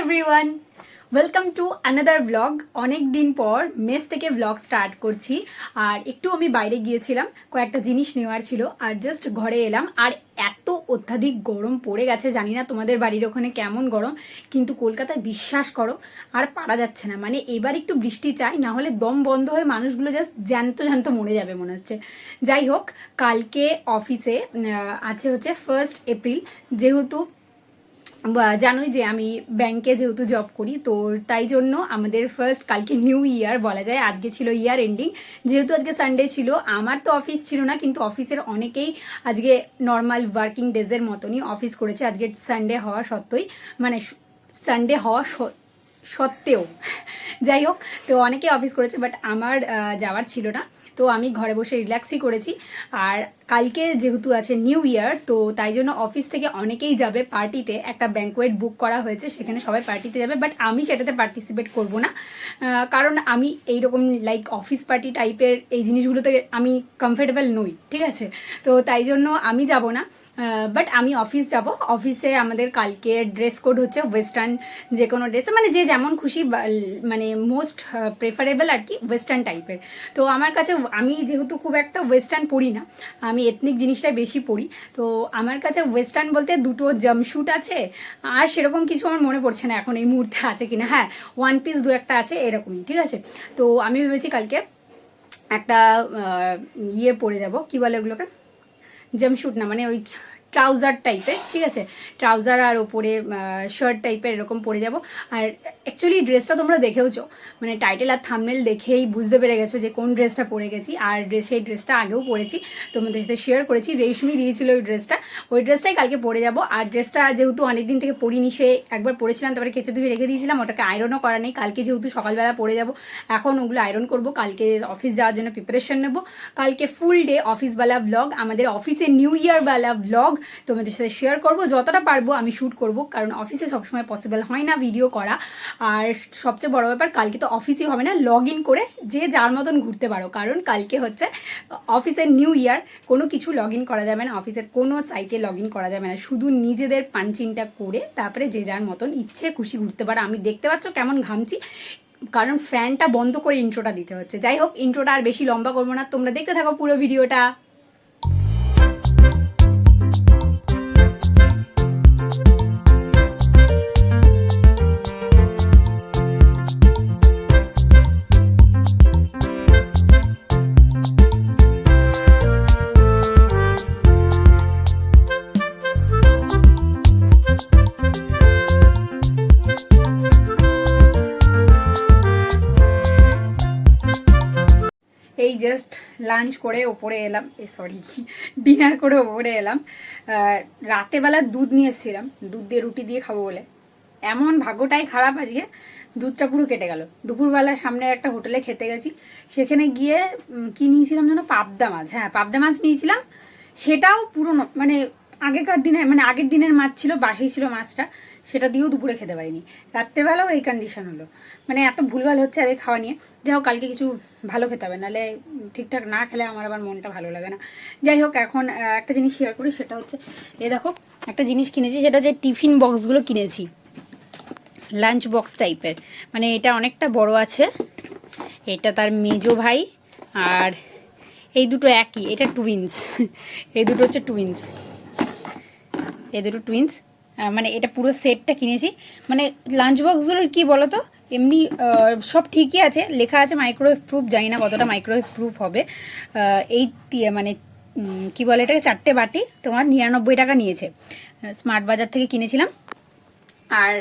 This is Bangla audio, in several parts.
Everyone welcome to another blog অনেক দিন পর মেস থেকে ব্লগ স্টার্ট করছি। আর একটু আমি বাইরে গিয়েছিলাম, কয়েকটা জিনিস নেওয়ার ছিল, আর জাস্ট ঘরে এলাম। আর এত অত্যাধিক গরম পড়ে গেছে, জানি না তোমাদের বাড়ির ওখানে কেমন গরম, কিন্তু কলকাতায় বিশ্বাস করো, আর পারা যাচ্ছে না। মানে এবার একটু বৃষ্টি চাই, না হলে দম বন্ধ হয়ে মানুষগুলো জাস্ট জ্যান্ত জ্যান্ত মরে যাবে মনে হচ্ছে। যাই হোক, কালকে অফিসে আছে হচ্ছে ফার্স্ট এপ্রিল যেহেতু জানোই যে আমি ব্যাংকে যেহেতু জব করি, তো তাই জন্য আমাদের ফার্স্ট কালকে নিউ ইয়ার বলা যায়। আজকে ছিল ইয়ার এন্ডিং যেহেতু আজকে সানডে ছিল, আমার তো অফিস ছিল না, কিন্তু অফিসের অনেকেই আজকে নর্মাল ওয়ার্কিং ডেজের মতনই অফিস করেছে। আজকে সানডে হওয়া সত্ত্বেই মানে সানডে হওয়া সত্ত্বেও। যাই হোক, তো অনেকেই অফিস করেছে বাট আমার যাওয়ার ছিল না। তো আমি ঘরে বসে রিল্যাক্সই করেছি। আর কালকে যেহেতু আছে নিউ ইয়ার, তো তাই জন্য অফিস থেকে অনেকেই যাবে পার্টিতে। একটা ব্যাঙ্কোয়েট বুক করা হয়েছে, সেখানে সবাই পার্টিতে যাবে বাট আমি সেটাতে পার্টিসিপেট করব না। কারণ আমি এই রকম লাইক অফিস পার্টি টাইপের এই জিনিসগুলোতে আমি কমফোর্টেবল নই, ঠিক আছে? তো তাই জন্য আমি যাব না। বাট আমি অফিস যাব। অফিসে আমাদের কালকে ড্রেস কোড হচ্ছে ওয়েস্টার্ন যে কোনো ড্রেসে মানে যে যেমন খুশি মানে মোস্ট প্রেফারেবল আর কি ওয়েস্টার্ন টাইপের তো আমার কাছে, আমি যেহেতু খুব একটা ওয়েস্টার্ন পরি না আমি এথনিক জিনিসটাই বেশি পড়ি। তো আমার কাছে ওয়েস্টার্ন বলতে দুটো জামশুট আছে, আর সেরকম কিছু আমার মনে পড়ছে না এখন এই মুহূর্তে আছে কিনা। হ্যাঁ ওয়ান পিস দু একটা আছে এরকমই, ঠিক আছে? তো আমি ভেবেছি কালকে একটা ইয়ে পরে যাব, কি বলে ওগুলোকে? জামশুট না মানে ওই ট্রাউজার টাইপের, ঠিক আছে? ট্রাউজার আর ওপরে শার্ট টাইপের এরকম পরে যাব। আর অ্যাকচুয়ালি ড্রেসটা তোমরা দেখেওছো। মানে টাইটেল আর থামনেল দেখেই বুঝতে পেরে গেছো যে কোন ড্রেসটা পরে গেছি। আর ড্রেস সেই ড্রেসটা আগেও পরেছি। তোমাদের সাথে শেয়ার করেছি। রেশমি দিয়েছিল ওই ড্রেসটা ওই ড্রেসটাই কালকে পরে যাব। আর ড্রেসটা যেহেতু অনেকদিন থেকে পরিনি, সে একবার পরেছিলাম, তারপরে কেচে ধুয়ে রেখে দিয়েছিলাম। ওটাকে আয়রনও করা নেই। কালকে যেহেতু সকালবেলা পরে যাব, এখন ওগুলো আয়রন করব। কালকে অফিস যাওয়ার জন্য প্রিপারেশন নেব। কালকে ফুল ডে অফিসওয়ালা ব্লগ আমাদের অফিসে নিউ ইয়ারওয়ালা ব্লগ তোমাদের সাথে শেয়ার করব। যতটা পারব আমি শ্যুট করব, কারণ অফিসে সবসময় পসিবল হয় না ভিডিও করা। আর সবচেয়ে বড় ব্যাপার, কালকে তো অফিসই হবে না লগ ইন করে যে যার মতন ঘুরতে পারো। কারণ কালকে হচ্ছে অফিসের নিউ ইয়ার কোনো কিছু লগ ইন করা যাবে না। অফিসের কোনো সাইটে লগ ইন করা যাবে না। শুধু নিজেদের পাঞ্চিংটা করে, তারপরে যে যার মতন ইচ্ছে, খুশি ঘুরতে পারো। আমি দেখতে পাচ্ছ কেমন ঘামছি। কারণ ফ্যানটা বন্ধ করে ইন্ট্রোটা দিতে হচ্ছে। যাই হোক ইন্ট্রোটা আর বেশি লম্বা করব না। তোমরা দেখতে থাকো পুরো ভিডিওটা লাঞ্চ করে ওপরে এলাম, এ সরি ডিনার করে ওপরে এলাম। রাতেবেলা দুধ নিয়ে এসেছিলাম, দুধ দিয়ে রুটি দিয়ে খাব বলে। এমন ভাগ্যটাই খারাপ আজকে, দুধটা পুরো কেটে গেল। দুপুরবেলা সামনে একটা হোটেলে খেতে গেছি, সেখানে গিয়ে কি নিয়েছিলাম যেন? পাবদা মাছ। হ্যাঁ পাবদা মাছ নিয়েছিলাম, সেটাও পুরো মানে আগেকার দিনে মানে আগের দিনের মাছ ছিল, বাসি ছিল মাছটা। সেটা দিয়েও দুপুরে খেতে পারিনি। রাত্রেবেলাও এই কন্ডিশন হলো। মানে এত ভুলভাল হচ্ছে আগে খাওয়া নিয়ে। যাই হোক, কালকে কিছু ভালো খেতে হবে। নাহলে ঠিকঠাক না খেলে আমার আবার মনটা ভালো লাগে না। যাই হোক, এখন একটা জিনিস শেয়ার করি, সেটা হচ্ছে এ দেখো, একটা জিনিস কিনেছি, সেটা যে টিফিন বক্সগুলো কিনেছি। লাঞ্চ বক্স টাইপের। মানে এটা অনেকটা বড় আছে। এটা তার মেজো ভাই আর এই দুটো একই। এটা টুইন্স এই দুটো হচ্ছে টুইন্স এই দুটো টুইন্স মানে এটা পুরো সেটটা কিনেছি। মানে লাঞ্চ বক্সগুলোর কী বলো তো এমনি সব ঠিকই আছে। লেখা আছে মাইক্রোওয়েভ প্রুফ জানি না কতটা মাইক্রোওয়েভ প্রুফ হবে। এই মানে কি বলে এটাকে? চারটে বাটি। তোমার নিরানব্বই টাকা নিয়েছে। স্মার্ট বাজার থেকে কিনেছিলাম। আর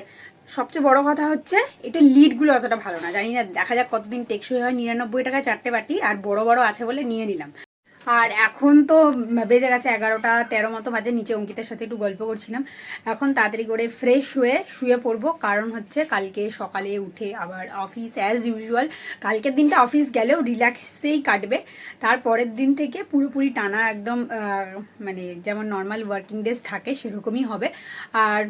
সবচেয়ে বড় কথা হচ্ছে, এটা লিডগুলো অতটা ভালো না। জানি না, দেখা যাক কতদিন টেকসই হয়। নিরানব্বই টাকায় চারটে বাটি, আর বড় বড় আছে বলে নিয়ে নিলাম। আর এখন তো বেজে গেছে এগারোটা, তেরো মতো বাজে, নিচে অঙ্কিতের সাথে একটু গল্প করছিলাম। এখন তাড়াতাড়ি করে ফ্রেশ হয়ে শুয়ে পড়ব, কারণ হচ্ছে কালকে সকালে উঠে আবার অফিস অ্যাজ ইউজুয়াল কালকের দিনটা অফিস গেলেও রিল্যাক্সেই কাটবে। তারপরের দিন থেকে পুরোপুরি টানা একদম মানে যেমন নর্মাল ওয়ার্কিং ডেজ থাকে সেরকমই হবে। আর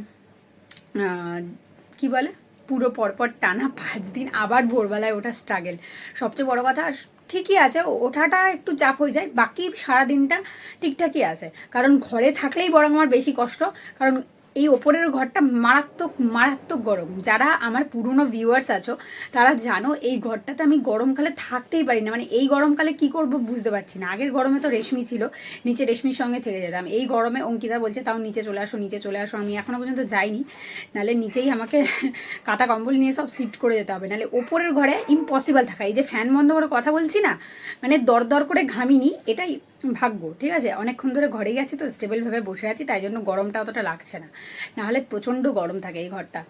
কি বলে? পুরো পরপর টানা পাঁচ দিন আবার ভোরবেলায় ওঠা স্ট্রাগেল সবচেয়ে বড় কথা, ঠিকই আছে ওঠাটা একটু চাপ হয়ে যায়, বাকি সারা দিনটা ঠিকঠাকই আছে। কারণ ঘরে থাকলেই বরং আমার বেশি কষ্ট, কারণ এই ওপরের ঘরটা মারাত্মক মারাত্মক গরম। যারা আমার পুরনো ভিউয়ার্স আছো, তারা জানো এই ঘরটাতে আমি গরমকালে থাকতেই পারি না মানে এই গরমকালে কি করব বুঝতে পারছি না। আগের গরমে তো রেশমি ছিল, নিচে রেশমির সঙ্গে থেকে যেতাম। এই গরমে অঙ্কিতা বলছে, তাও নিচে চলে আসো, নিচে চলে আসো। আমি এখনও পর্যন্ত যাইনি। নাহলে নিচেই আমাকে কাঁথা কম্বল নিয়ে সব শিফট করে যেতে হবে। নাহলে ওপরের ঘরে ইম্পসিবল থাকা। এই যে ফ্যান বন্ধ করে কথা বলছি না মানে দর দর করে ঘামিনি, এটাই ভাগ্য, ঠিক আছে? অনেকক্ষণ ধরে ঘরেই আছি তো স্টেবলভাবে বসে আছি, তাই জন্য গরমটা অতটা লাগছে না। নাহলে প্রচণ্ড গরম থাকে এই ঘরটা।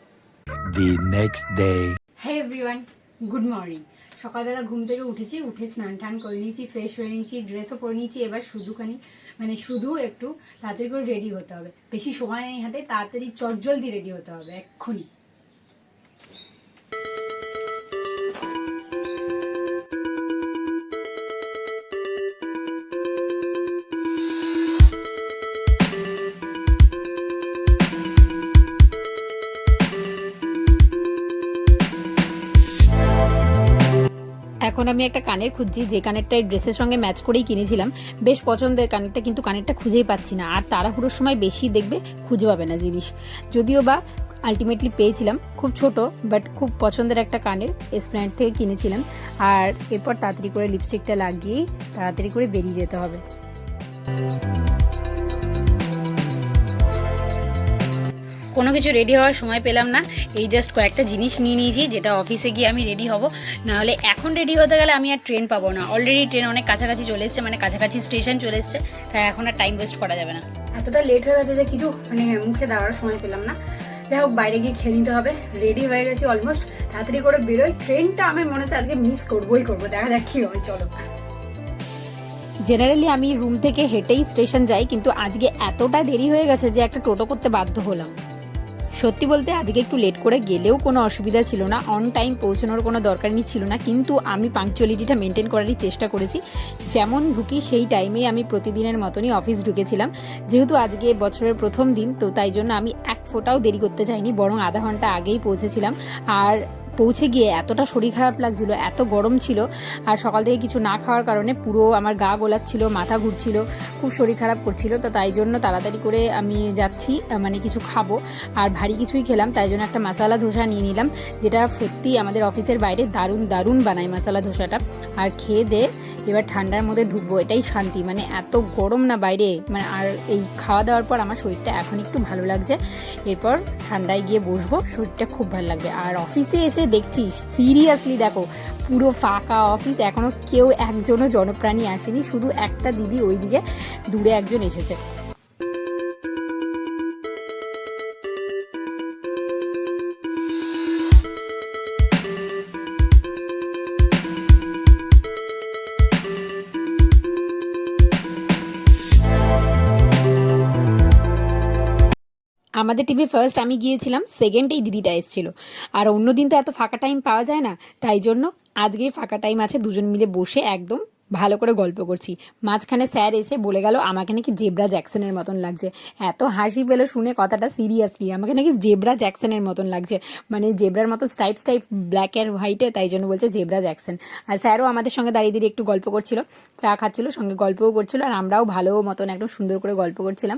The next day. Hey everyone good morning সকালবেলা ঘুম থেকে উঠেছি উঠে স্নান টান করে নিয়েছি ফ্রেশ হয়ে নিয়েছি ড্রেসও পরে নিয়েছি এবার শুধুখানি মানে শুধু একটু তাড়াতাড়ি করে রেডি হতে হবে। বেশি সময় নেই হাতে তাড়াতাড়ি চট জলদি রেডি হতে হবে এক্ষুনি। এখন আমি একটা কানের খুঁজছি, যে কানেরটা এই ড্রেসের সঙ্গে ম্যাচ করেই কিনেছিলাম, বেশ পছন্দের কানেরটা কিন্তু কানেরটা খুঁজেই পাচ্ছি না। আর তাড়াহুড়োর সময় বেশি দেখবে, খুঁজে পাবে না জিনিস। যদিও বা আলটিমেটলি পেয়েছিলাম, খুব ছোট বাট খুব পছন্দের একটা কানের এসপ্ল্যান্ড থেকে কিনেছিলাম। আর এরপর তাড়াতাড়ি করে লিপস্টিকটা লাগিয়েই তাড়াতাড়ি করে বেরিয়ে যেতে হবে। কোনো কিছু রেডি হওয়ার সময় পেলাম না। এই জাস্ট কয়েকটা জিনিস নিয়ে নিয়েছি যেটা অফিসে গিয়ে আমি রেডি হব। নাহলে এখন রেডি হতে গেলে আমি আর ট্রেন পাবো না। অলরেডি ট্রেন অনেক কাছাকাছি চলে এসছে মানে কাছাকাছি স্টেশন চলে এসছে। তাই এখন আর টাইম ওয়েস্ট করা যাবে না। এতটা লেট হয়ে গেছে যে কিছু মানে মুখে দেওয়ার সময় পেলাম না। যাই হোক বাইরে গিয়ে খেয়ে নিতে হবে। রেডি হয়ে গেছি অলমোস্ট তাড়াতাড়ি করে বেরোই। ট্রেনটা আমি মনে হচ্ছে আজকে মিস করবোই করব। দেখা যাক কি হয় চলো। জেনারেলি আমি রুম থেকে হেঁটেই স্টেশন যাই কিন্তু আজকে এতটা দেরি হয়ে গেছে যে একটা টোটো করতে বাধ্য হলাম। সত্যি বলতে আজকে একটু লেট করে গেলেও কোনো অসুবিধা ছিল না অন টাইম পৌঁছানোর কোনো দরকারই ছিল না, কিন্তু আমি পাংচুয়ালিটিটা মেনটেন করারই চেষ্টা করেছি। যেমন ঢুকি সেই টাইমেই আমি প্রতিদিনের মতনই অফিস ঢুকেছিলাম। যেহেতু আজকে বছরের প্রথম দিন, তো তাই জন্য আমি এক ফোটাও দেরি করতে চাইনি, বরং আধা ঘণ্টা আগেই পৌঁছেছিলাম। আর পৌঁছে গিয়ে এতটা শরীর খারাপ লাগছিল, এত গরম ছিল আর সকাল থেকে কিছু না খাওয়ার কারণে পুরো আমার গা গোলাচ্ছিল, মাথা ঘুরছিল, খুব শরীর খারাপ করছিল। তো তাই জন্য তাড়াতাড়ি করে আমি যাচ্ছি মানে কিছু খাব। আর ভারী কিছুই খেলাম, তাই জন্য একটা মশালা ধোসা নিয়ে নিলাম, যেটা সত্যি আমাদের অফিসের বাইরে দারুণ দারুণ বানায় মশালা ধোসাটা। আর খেয়ে দে এবার ঠান্ডার মধ্যে ঢুকবো, এটাই শান্তি। মানে এত গরম না বাইরে। মানে আর এই খাওয়া দাওয়ার পর আমার শরীরটা এখন একটু ভালো লাগছে। এরপর ঠান্ডায় গিয়ে বসবো, শরীরটা খুব ভালো লাগবে। আর অফিসে এসে দেখছি সিরিয়াসলি দেখো, পুরো ফাঁকা অফিস এখনও কেউ একজনও জনপ্রাণী আসেনি, শুধু একটা দিদি ওইদিকে দূরে একজন এসেছে। আমাদের টিভি ফার্স্ট আমি গিয়েছিলাম সেকেন্ড এই দিদিটা এসেছিল। আর অন্যদিন তো এত ফাঁকা টাইম পাওয়া যায় না, তাই জন্য আজকে ফাঁকা টাইম আছে, দুজন মিলে বসে একদম ভালো করে গল্প করছি। মাঝখানে স্যার এসে বলে গেল, আমাকে নাকি জেব্রা জ্যাকসনের মতন লাগছে। এত হাসি পেল শুনে কথাটা সিরিয়াসলি আমাকে নাকি জেব্রা জ্যাকসনের মতন লাগছে। মানে জেব্রার মতো স্টাইপ স্টাইপ ব্ল্যাক অ্যান্ড হোয়াইটে তাই জন্য বলছে জেব্রা জ্যাকসন। আর স্যারও আমাদের সঙ্গে দাঁড়িয়ে দাঁড়িয়ে একটু গল্প করছিল, চা খাচ্ছিল, সঙ্গে গল্পও করছিল, আর আমরাও ভালো মতন একদম সুন্দর করে গল্প করছিলাম।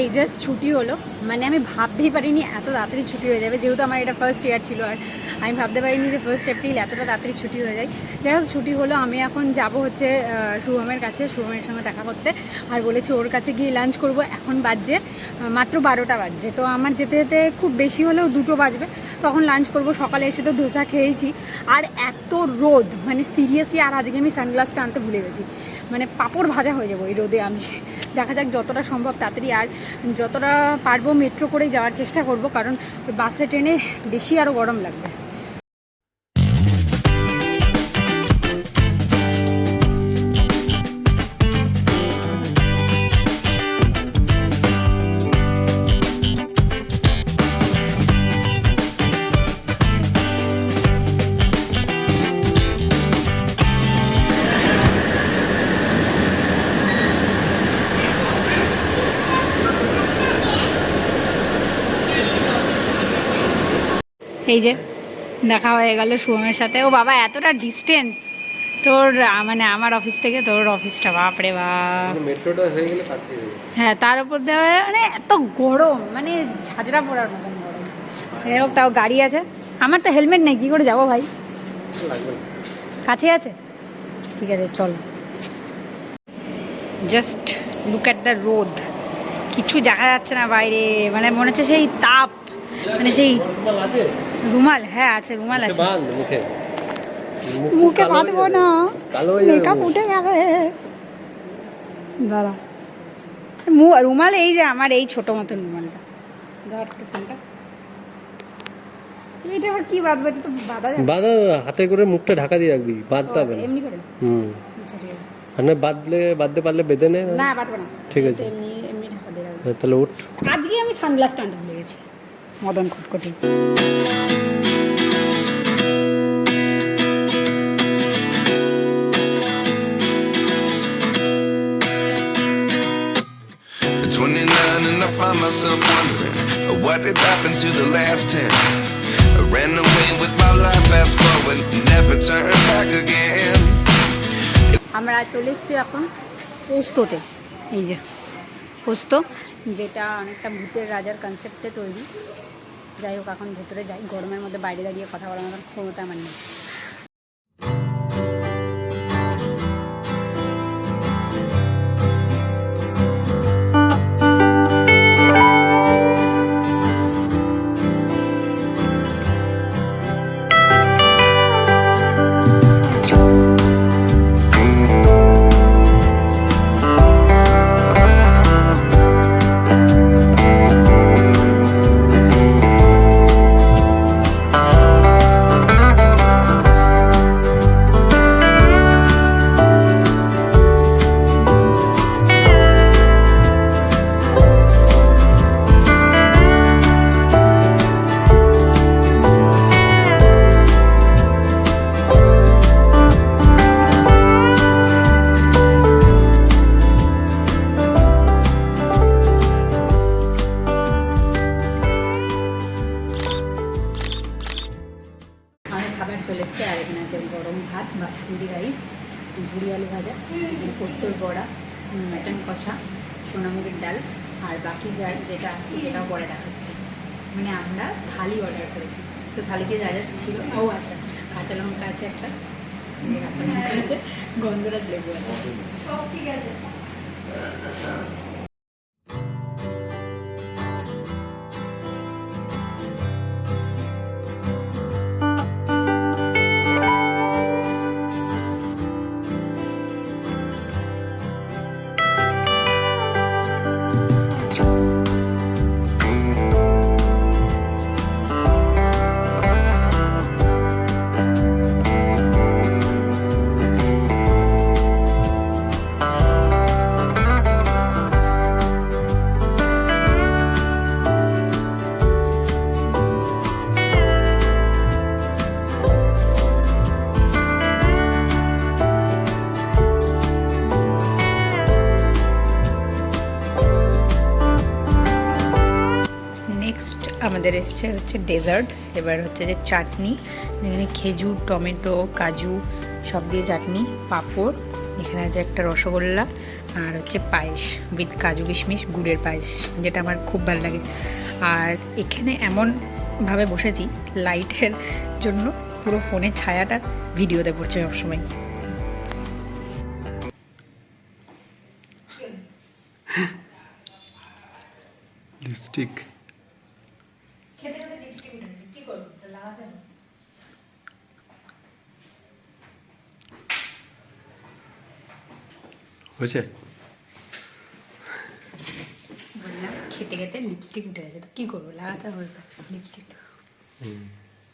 এই জাস্ট ছুটি হলো। মানে আমি ভাবতেই পারিনি এত তাড়াতাড়ি ছুটি হয়ে যাবে, যেহেতু আমার এটা ফার্স্ট ইয়ার ছিল আর আমি ভাবতে পারিনি যে ফার্স্ট এপ্রিল এতটা তাড়াতাড়ি ছুটি হয়ে যায়। যাই হোক, ছুটি হলো, আমি এখন যাব হচ্ছে শুভমের কাছে, শুভমের সঙ্গে দেখা করতে। আর বলেছি ওর কাছে গিয়ে লাঞ্চ করব, এখন বাজছে মাত্র বারোটা বাজছে। তো আমার যেতে যেতে খুব বেশি হলেও দুটো বাজবে। তখন লাঞ্চ করব, সকালে এসে তো ধোসা খেয়েছি। আর এত রোদ মানে সিরিয়াসলি আর আজকে আমি সানগ্লাসটা আনতে ভুলে গেছি। মানে পাপড় ভাজা হয়ে যাব এই রোদে আমি। দেখা যাক যতটা সম্ভব তাড়াতাড়ি। আর যতটা পারব মেট্রো করেই যাওয়ার চেষ্টা করব কারণ বাসে ট্রেনে বেশি আরও গরম লাগবে। এই যে দেখা হয়ে গেল শুভমের সাথে। ও বাবা এতটা ডিস্টেন্স তোর মানে আমার অফিস থেকে তোর অফিসটা বাপরে বাপ। মেট্রোটা হয়ে তার উপর দেওয়া মানে এত গরম মানে ঝাঁঝরা পড়ার মতন গরম। যাই হোক তাও গাড়ি আছে। আমার তো হেলমেট নেই কী করে যাব ভাই? কাছে আছে? ঠিক আছে চল। জাস্ট লুক অ্যাট দ্য রোদ কিছু দেখা যাচ্ছে না বাইরে মানে মনে হচ্ছে সেই তাপ মানে সেই রুমাল হ্যাঁ আছে রুমাল আছে। মুখে। মুখে বাঁধবো না। মেকআপ উঠে যাবে। দাঁড়া। রুমাল এই যে আমার এই ছোট মতন রুমালটা। ধর ফোনটা। এটা আবার কি বাঁধবো? এটা তো বাঁধা যাবে। বাঁধা হাতে করে মুখটা ঢাকা দিয়ে রাখবি বাঁধতে হবে এমনি করে? হুম। আচ্ছা ঠিক আছে। আর না বাঁধলে বাঁধতে পারলে বেঁধে নে। না বাঁধবো না। ঠিক আছে। এমনি এমনি ঢাকা দিয়ে রাখব। তাহলে উঠ। আজকে আমি সানগ্লাসটা আনতে ভুলে গেছি। মদন খটখটি At 29 and I find myself wondering uh, what did happen to the last 10 I ran away with my life fast forward never turn back again আমরা চলে এসেছি এখন পোস্ততে এই যে পোস্ত, যেটা অনেকটা ভূতের রাজার কনসেপ্টে তৈরি। যাই হোক, এখন ভেতরে যাই। গরমের মধ্যে বাইরে দাঁড়িয়ে কথা বলার মতন ক্ষমতা আমার নেই। আলু ভাজা, পোস্তর বড়া মাটন কষা সোনামুগের ডাল, আর বাকি যা যেটা আছে সেটাও পরে দেখাচ্ছি। মানে আমরা থালি অর্ডার করেছি। তো থালিকে যা যা ছিল, ও আচ্ছা কাঁচা লঙ্কা আছে একটা, কাঁচা লঙ্কা আছে, গন্ধরাজ লেবু আছে। ঠিক আছে। আমাদের এসছে হচ্ছে ডেজার্ট, এবার হচ্ছে যে চাটনি, এখানে খেজুর, টমেটো, কাজু, সব দিয়ে চাটনি, পাঁপড়, এখানে আছে একটা রসগোল্লা আর হচ্ছে পায়েস উইথ কাজু কিশমিশ, গুড়ের পায়েস, যেটা আমার খুব ভালো লাগে। আর এখানে এমনভাবে বসেছি লাইটের জন্য, পুরো ফোনের ছায়াটা ভিডিওতে পড়ছে সবসময়। লিপস্টিক খেতে খেতে লিপস্টিক উঠেছে কী করব লাগাতে হয়েছে? বললাম খেতে খেতে লিপস্টিক উঠে গেছে। তো কী করব? লাগাতে হবে লিপস্টিক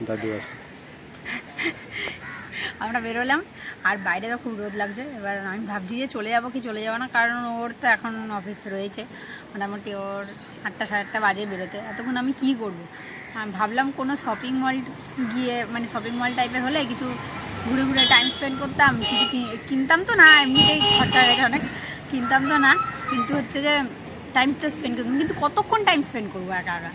দাদু আছে। আমরা বেরোলাম আর বাইরে তো খুব রোদ লাগছে। এবার আমি ভাবছি যে চলে যাব কি চলে যাব না কারণ ওর তো এখন অফিস রয়েছে। মোটামুটি ওর আটটা সাড়ে আটটা বাজে বেরোতে। এতক্ষণ আমি কী করব? আমি ভাবলাম কোনো শপিং মল গিয়ে মানে শপিং মল টাইপের হলে কিছু ঘুরে ঘুরে টাইম স্পেন্ড করতাম কিছু কিনতাম তো না এমনিতেই খরচা হয়ে গেছে অনেক। কিনতাম তো না কিন্তু হচ্ছে যে টাইমটা স্পেন্ড করতাম। কিন্তু কতক্ষণ টাইম স্পেন্ড করব একা একা?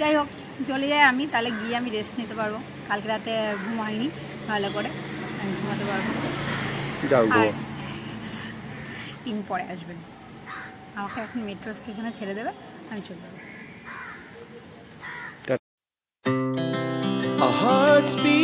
যাই হোক চলে যাই আমি তাহলে গিয়ে আমি রেস্ট নিতে পারব। কালকে রাতে ঘুম হয়নি ভালো করে আমি ঘুমাতে পারব। ইনি পরে আসবেন। আমাকে এখন মেট্রো স্টেশনে ছেড়ে দেবে আমি চলে যাব। Our hearts beat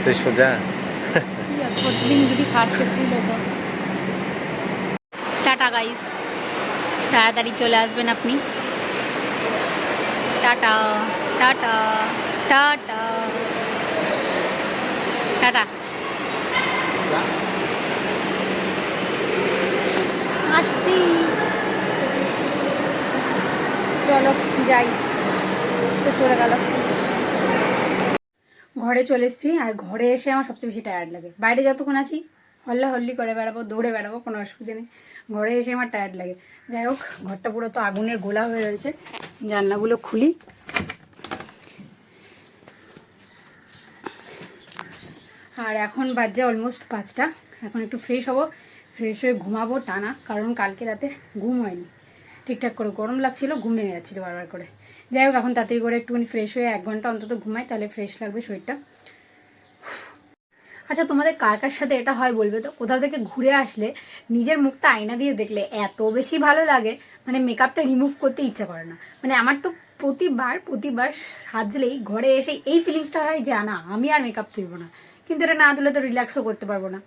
হচ্ছে সোজা। প্রতিদিন যদি ফার্স্ট এপ্রিল হতো টাটা গাইস তাড়াতাড়ি চলে আসবেন আপনি। Tata tata tata. টাটা। আসছি। চলো, যাই। তো চলে গেল। ঘরে চলে এসেছি, আর ঘরে এসে আমার সবচেয়ে বেশি টায়ার্ড লাগে। বাইরে যতক্ষণ আছি, হল্লা হল্লি করে বেড়াবো, দৌড়ে বেড়াবো, কোনো অসুবিধা নেই। ঘরে এসে আমার টায়ার্ড লাগে। যাই হোক, ঘরটা পুরো তো আগুনের গোলা হয়ে রয়েছে। জানলাগুলো খুলি। আর এখন বাজছে অলমোস্ট পাঁচটা। এখন একটু ফ্রেশ হব। ফ্রেশ হয়ে ঘুমাবো টানা, কারণ কালকে রাতে ঘুম হয়নি। ঠিকঠাক করে গরম লাগছিল ঘুম ভেঙে যাচ্ছিল বারবার করে। যাই হোক, এখন তাড়াতাড়ি করে একটুখানি ফ্রেশ হয়ে এক ঘণ্টা অন্তত ঘুমাই, তাহলে ফ্রেশ লাগবে শরীরটা। আচ্ছা তোমাদের কার কার সাথে এটা হয় বলবে তো? কোথাও থেকে ঘুরে আসলে নিজের মুখটা আয়না দিয়ে দেখলে এত বেশি ভালো লাগে মানে মেকআপটা রিমুভ করতে ইচ্ছা করে না। মানে আমার তো প্রতিবার প্রতিবার সাজলেই ঘরে এসে এই ফিলিংসটা হয় যে, না, আমি আর মেকআপ তুলব না। কিন্তু এটা না তুলে তো রিল্যাক্সও করতে পারব না।